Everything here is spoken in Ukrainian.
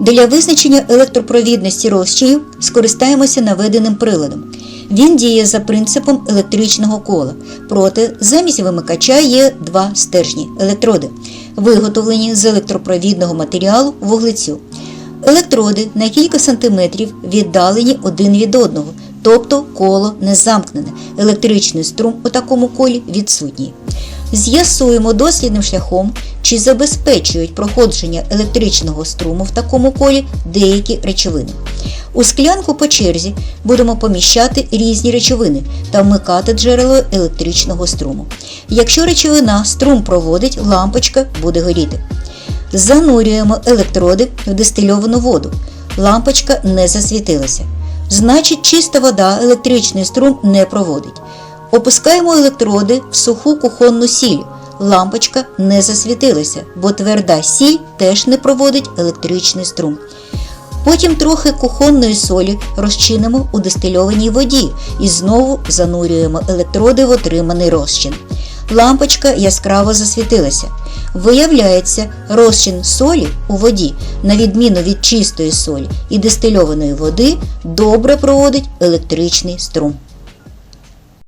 Для визначення електропровідності розчинів скористаємося наведеним приладом. Він діє за принципом електричного кола, проте замість вимикача є два стержні електроди, виготовлені з електропровідного матеріалу вуглецю. Електроди на кілька сантиметрів віддалені один від одного, тобто коло не замкнене. Електричний струм у такому колі відсутній. З'ясуємо дослідним шляхом, чи забезпечують проходження електричного струму в такому колі деякі речовини. У склянку по черзі будемо поміщати різні речовини та вмикати джерело електричного струму. Якщо речовина струм проводить, лампочка буде горіти. Занурюємо електроди в дистильовану воду. Лампочка не засвітилася. Значить, чиста вода електричний струм не проводить. Опускаємо електроди в суху кухонну сіль. Лампочка не засвітилася, бо тверда сіль теж не проводить електричний струм. Потім трохи кухонної солі розчинимо у дистильованій воді і знову занурюємо електроди в отриманий розчин. Лампочка яскраво засвітилася. Виявляється, розчин солі у воді, на відміну від чистої солі і дистильованої води, добре проводить електричний струм.